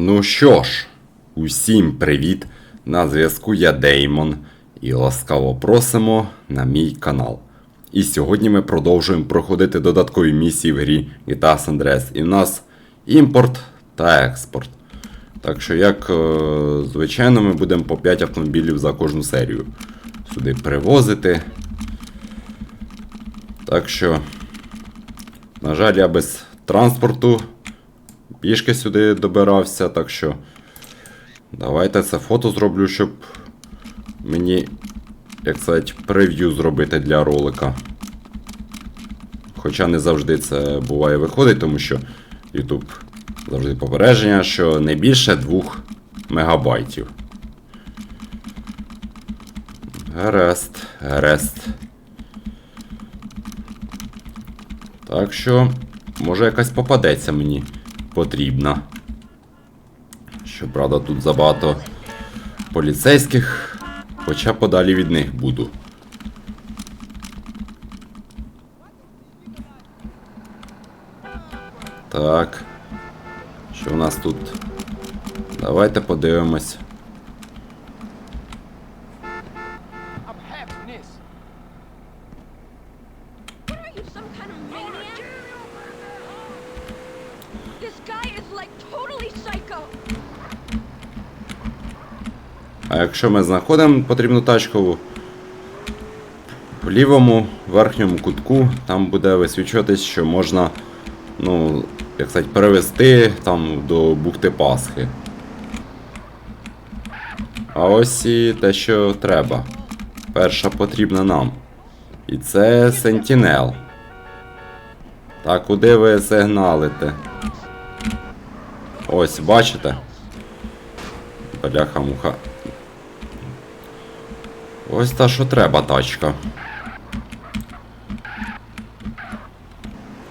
Ну що ж, усім привіт! На зв'язку я Деймон і ласкаво просимо на мій канал. І сьогодні ми продовжуємо проходити додаткові місії в грі GTA San Andreas. І в нас імпорт та експорт. Так що, як е, звичайно, ми будемо по 5 автомобілів за кожну серію сюди привозити. Так що, на жаль, я без транспорту пішки сюди добирався, так що давайте це фото зроблю, щоб мені, як сказати, прев'ю зробити для ролика. Хоча не завжди це буває виходить, тому що YouTube завжди попередження, що не більше 2 мегабайтів. Гаразд, гаразд. Так що, може якась попадеться мені потрібна. Щоправда, тут забагато поліцейських, хоча подалі від них буду. Так. Що в нас тут? Давайте подивимось. А якщо ми знаходимо потрібну тачку в лівому верхньому кутку, там буде висвічуватись, що можна, ну, як сказати, перевести там до бухти Пасхи. А ось і те, що треба. Перша потрібна нам. І це Сентінел. Так, куди ви сигналите? Ось, бачите? Бляха-муха. Ось та, що треба, тачка.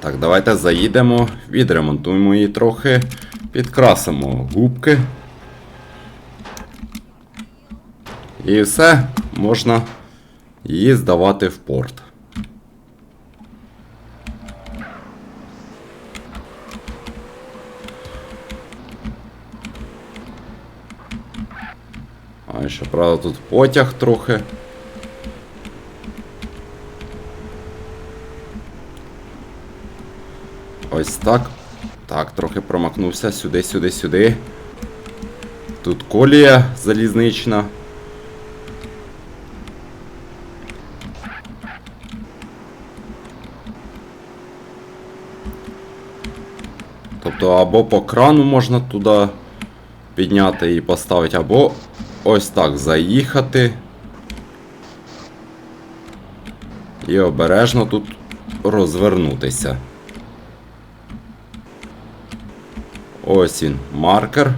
Так, давайте заїдемо, відремонтуємо її трохи, підкрасимо губки. І все, можна її здавати в порт. А правда, тут потяг трохи. Ось так. Так, трохи промахнувся сюди, сюди, сюди. Тут колія залізнична. Тобто або по крану можна туди підняти і поставити, або ось так заїхати. І обережно тут розвернутися. Ось він, маркер.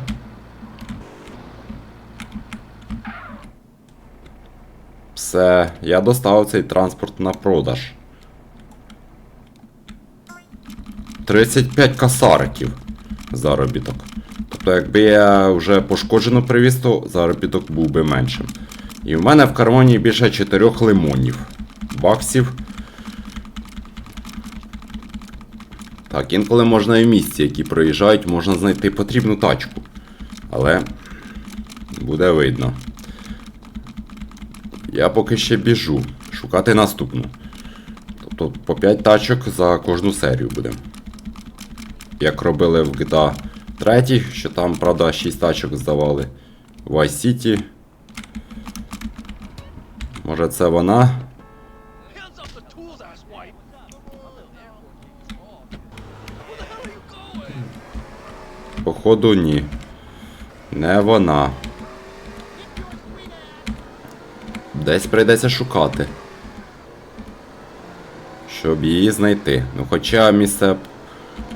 Все, я доставив цей транспорт на продаж. 35 касариків заробіток. Тобто, якби я вже пошкоджено привіз, то заробіток був би меншим. І в мене в кармані більше 4 лимонів. Баксів. Так, інколи можна і в місці, які проїжджають, можна знайти потрібну тачку. Але буде видно. Я поки ще біжу. Шукати наступну. Тобто по 5 тачок за кожну серію буде. Як робили в GTA 3, що там, правда, 6 тачок здавали. В Vice City. Може це вона? Походу, ні. Не вона. Десь прийдеться шукати. Щоб її знайти. Ну, хоча місце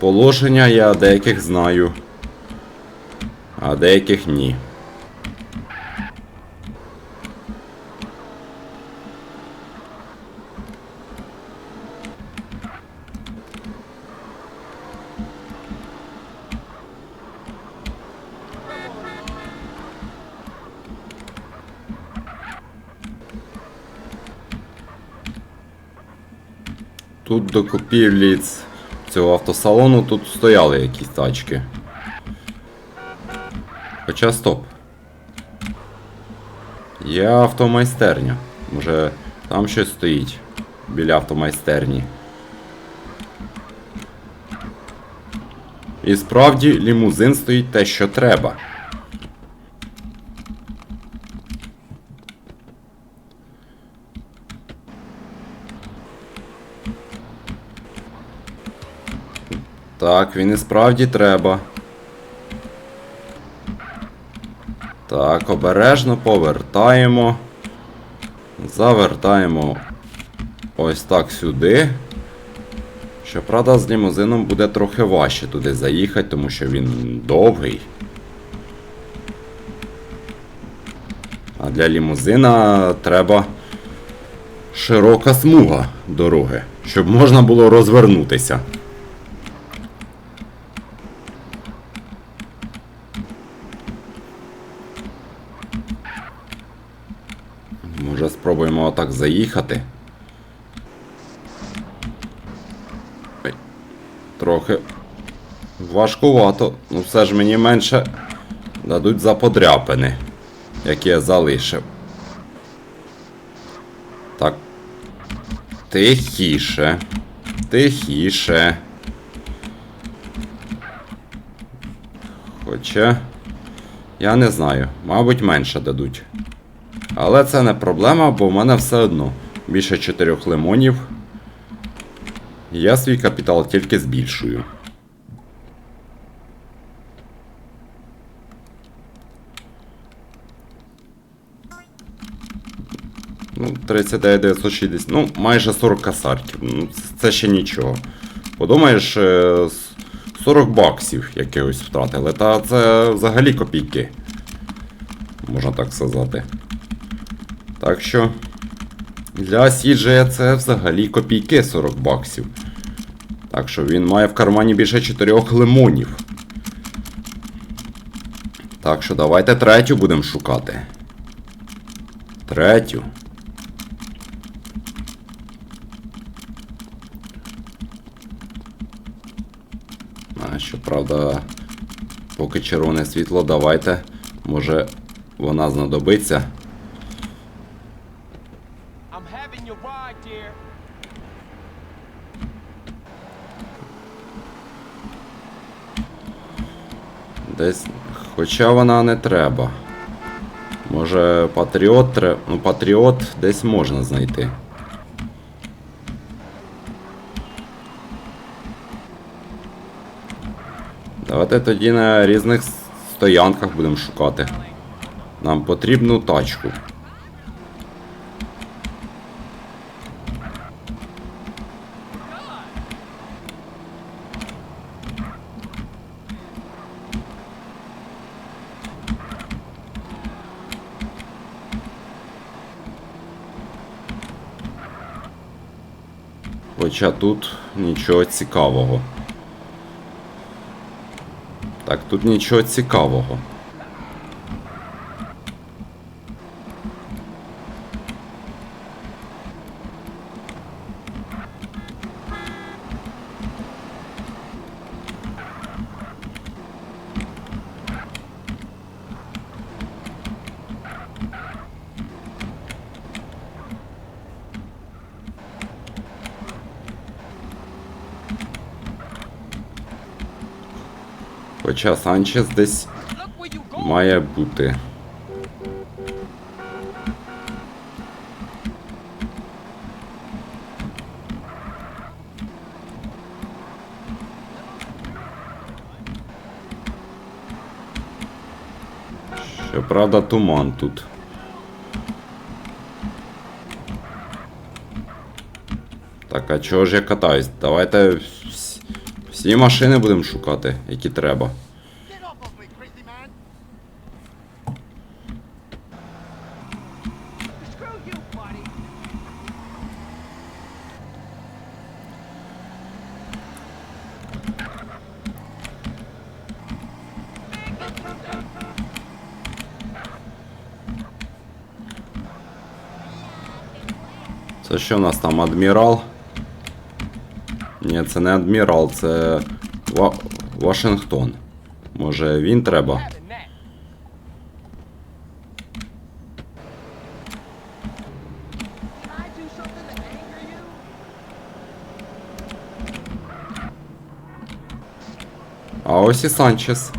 положення я деяких знаю. А деяких ні. Тут до купівлі цього автосалону тут стояли якісь тачки. Хоча стоп. Є автомайстерня. Може там щось стоїть біля автомайстерні. І справді лімузин стоїть те, що треба. Так, він і справді треба. Так, обережно повертаємо. Завертаємо ось так сюди. Щоправда, з лімузином буде трохи важче туди заїхати, тому що він довгий. А для лімузина треба широка смуга дороги, щоб можна було розвернутися. Заїхати. Ой, Трохи важкувато. Ну все ж мені менше дадуть за подряпини, які я залишив. Так. Тихіше. Тихіше. Хоча. Я не знаю. Мабуть, менше дадуть. Але це не проблема, бо в мене все одно більше 4 лимонів. Я свій капітал тільки збільшую. Ну, 39 960, ну, майже 40 касарків. Ну, це- ще нічого. Подумаєш, е, 40 баксів якихось втратили. Та це взагалі копійки. Можна так сказати. Так що. Для Сіджея це взагалі копійки 40 баксів. Так що він має в кармані більше 4 лимонів. Так що давайте третю будемо шукати. Третю. А, щоправда, поки червоне світло, давайте. Може вона знадобиться. Десь. Хоча вона не треба. Може патріот треба. Ну, патріот десь можна знайти. Давайте тоді на різних стоянках будемо шукати. Нам потрібну тачку. Хоча тут нічого цікавого. Так, тут нічого цікавого. Хоча Санчес десь має бути. Щоправда, туман тут. Так, а чого ж я катаюсь? Давайте всі машини будемо шукати, які треба. Що в нас там? Адмірал? Ні, це не адмірал, це Ва... Вашингтон. Може він треба? А ось і Санчес.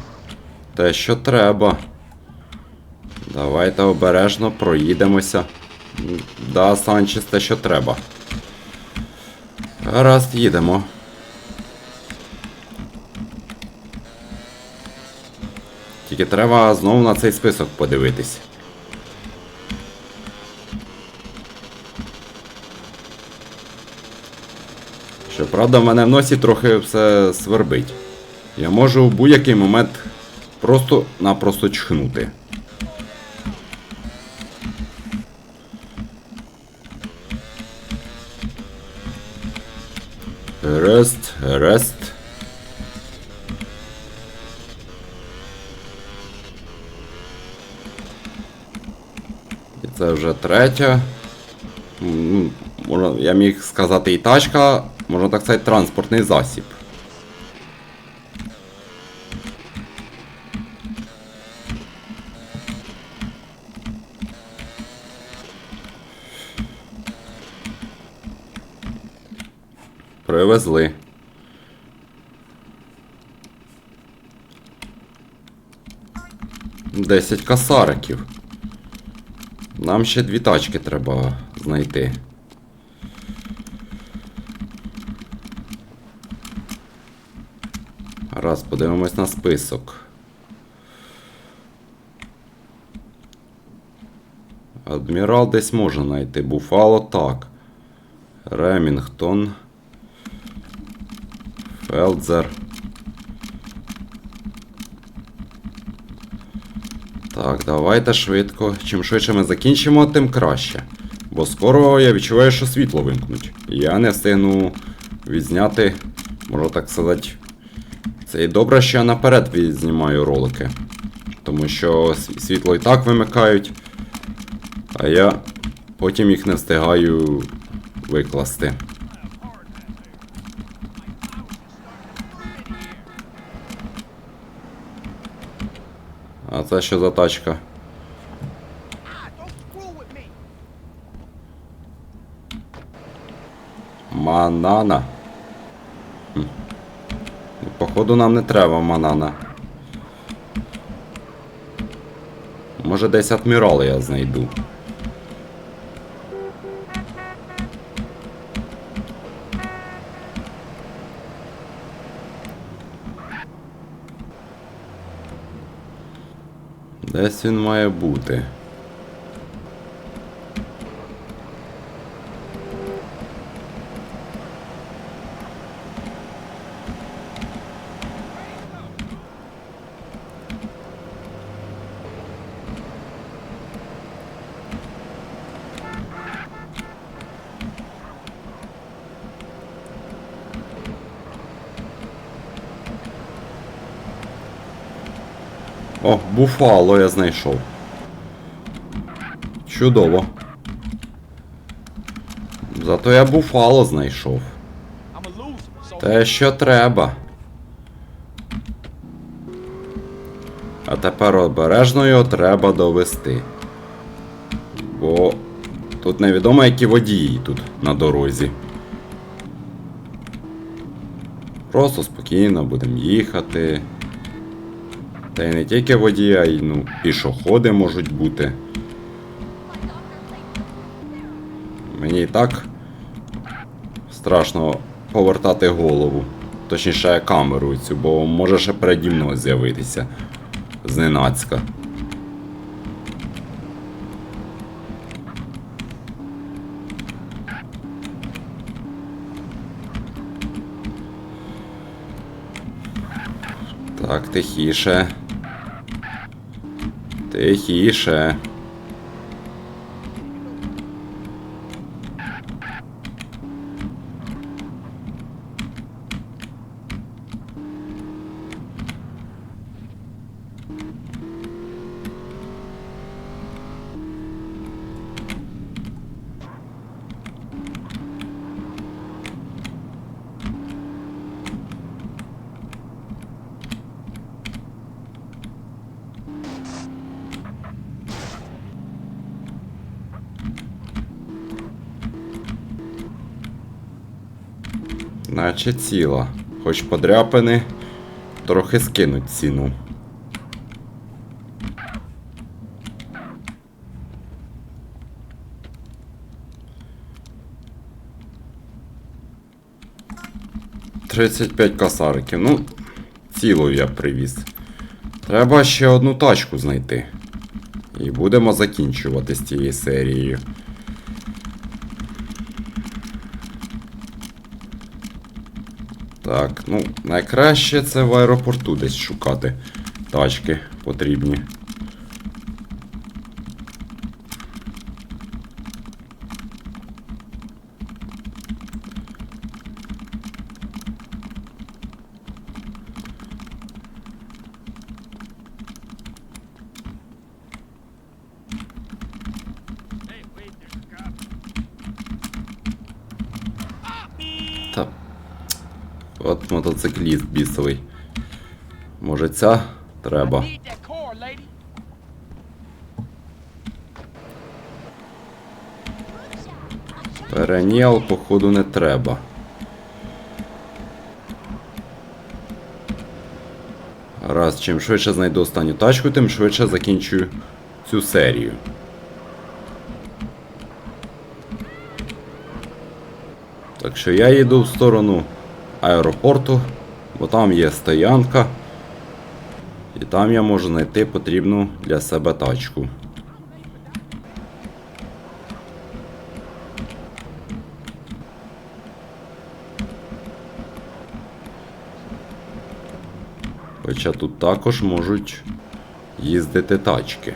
Те, що треба. Давайте обережно проїдемося. Да, Санчес, те, що треба. Гаразд, їдемо. Тільки треба знову на цей список подивитись. Щоправда, в мене в носі трохи все свербить. Я можу в будь-який момент просто-напросто чхнути. Рест, рест. І це вже третя. Ну, можна, я міг сказати і тачка, можна так сказати, транспортний засіб. 10 касариків. Нам ще дві тачки треба знайти. Раз, подивимось на список. Адмірал десь може знайти. Буфало так. Ремінгтон. Фелдзер. Так, давайте швидко. Чим швидше ми закінчимо, тим краще. Бо скоро я відчуваю, що світло вимкнуть. Я не встигну відзняти, можна так сказати. Це і добре, що я наперед відзнімаю ролики. Тому що світло і так вимикають. А я потім їх не встигаю викласти. Це що за тачка? Манана. Походу нам не треба манана. Може десь адмірал я знайду. Десь він має бути. О, буфало я знайшов. Чудово. Зато я буфало знайшов. Те, що треба. А тепер обережно його треба довести. Бо тут невідомо, які водії тут на дорозі. Просто спокійно будемо їхати. Та й не тільки водії, а й ну, пішоходи можуть бути. Мені і так страшно повертати голову. Точніше камеру цю, бо може ще переді мною з'явитися. Зненацька. Так, тихіше. Тихіше. Наче ціла. Хоч подряпини трохи скинуть ціну. Тридцять п'ять косариків. Ну, цілу я привіз. Треба ще одну тачку знайти. І будемо закінчувати з цією серією. Так, ну, найкраще це в аеропорту десь шукати тачки потрібні. Мотоцикліст. Може ця треба. Переніал, походу, не треба. Раз, чим швидше знайду останню тачку, тим швидше закінчую цю серію. Так що я їду в сторону аеропорту, бо там є стоянка. І там я можу знайти потрібну для себе тачку. Хоча тут також можуть їздити тачки.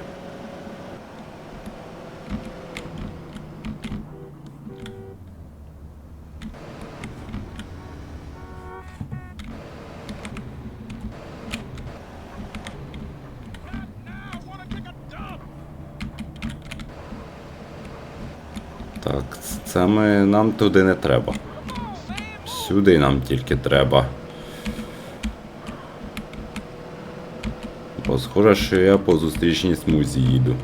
Це ми нам туди не треба. Сюди нам тільки треба. Бо схоже, що я по зустрічній смузі їду.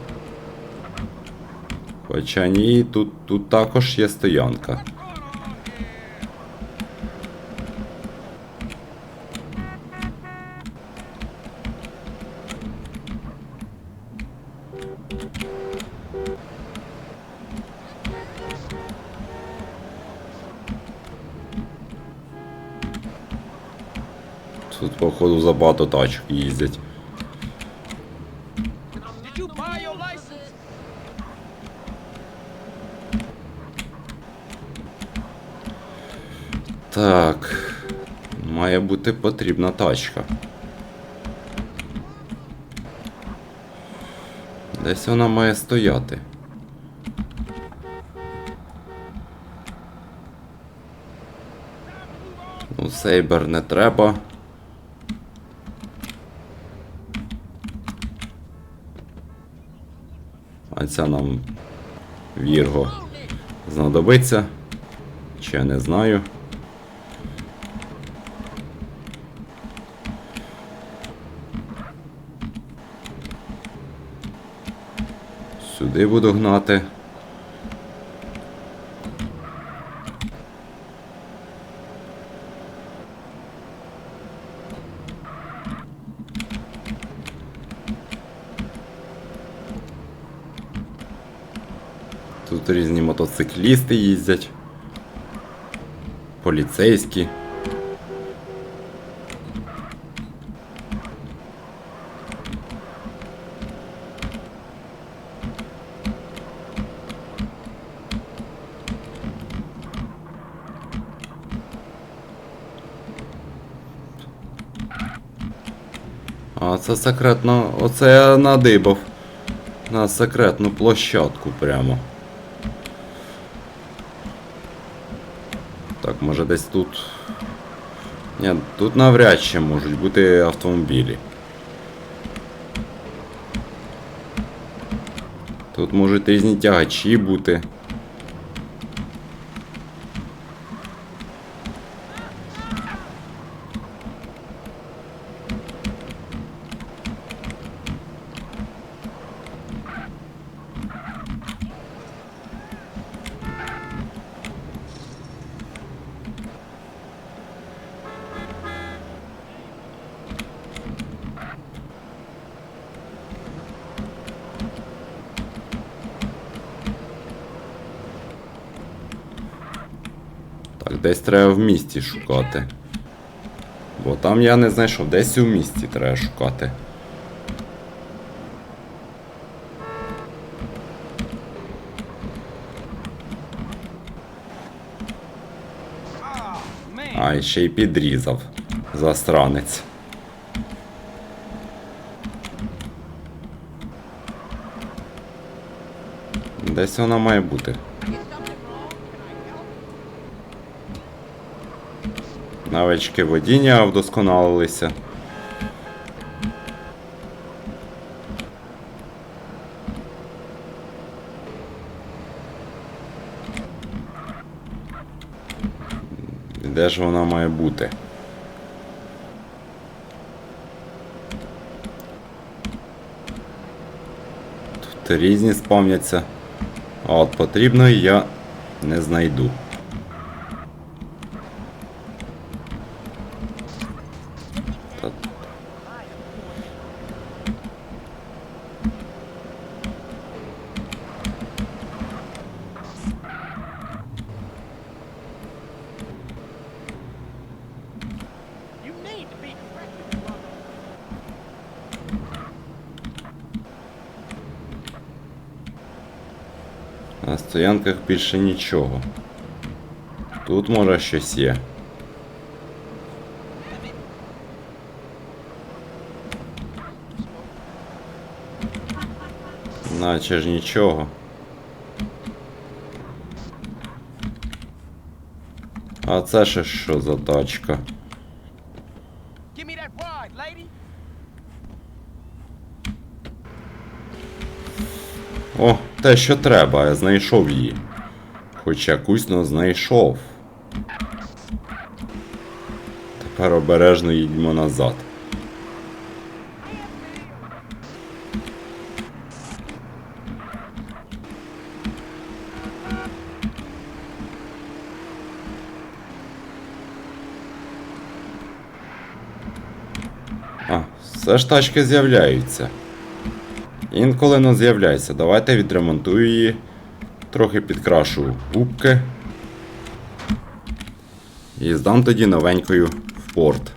Хоча ні, тут, тут також є стоянка. Тут, походу, забагато тачок їздять. Так. Має бути потрібна тачка. Десь вона має стояти. Ну, сейбер не треба. А ця нам Вірго знадобиться. Я не знаю. Сюди буду гнати. Тут різні мотоциклісти їздять. Поліцейські. А це секретно. Оце я надибав. На секретну площадку прямо. Так, може десь тут. Ні, тут навряд чи можуть бути автомобілі. Тут можуть різні тягачі бути. Десь треба в місті шукати. Бо там я не знайшов, десь у місті треба шукати. А, ще й підрізав. Засранець. Десь вона має бути. Навички водіння вдосконалилися. Де ж вона має бути? Тут різні спавняться. А от потрібної я не знайду. На стоянках більше нічого. Тут може щось є. Наче ж нічого. А це ще що за тачка? Те, що треба, я знайшов її. Хоч якусь, но знайшов. Тепер обережно їдьмо назад. А, все ж тачки з'являються. Інколи не з'являється. Давайте відремонтую її. Трохи підкрашу губки. І здам тоді новенькою в порт.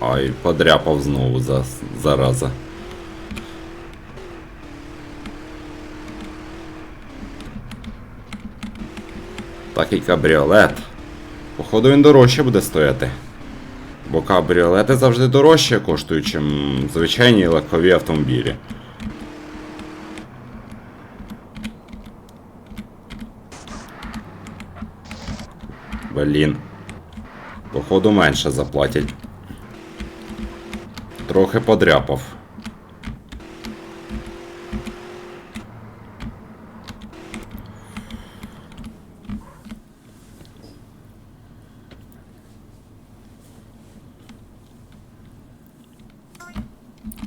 Ай, подряпав знову за, зараза. Такий кабріолет. Походу він дорожче буде стояти. Бо кабріолети завжди дорожче коштують, ніж звичайні легкові автомобілі. Блін. Походу менше заплатять. Трохи подряпав.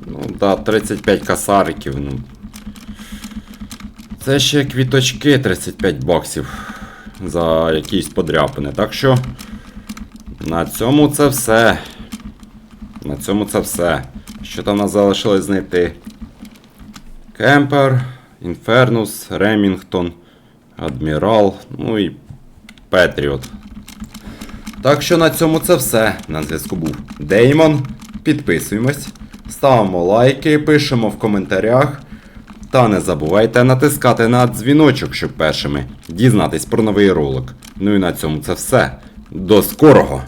Ну да, 35 касариків, ну. Це ще квіточки 35 баксів за якісь подряпини. Так що на цьому це все. Цьому це все. Що там нас залишилось знайти? Кемпер, Інфернус, Ремінгтон, Адмірал, ну і Петріот. Так що на цьому це все. На зв'язку був Деймон. Підписуємось, ставимо лайки, пишемо в коментарях. Та не забувайте натискати на дзвіночок, щоб першими дізнатись про новий ролик. Ну і на цьому це все. До скорого!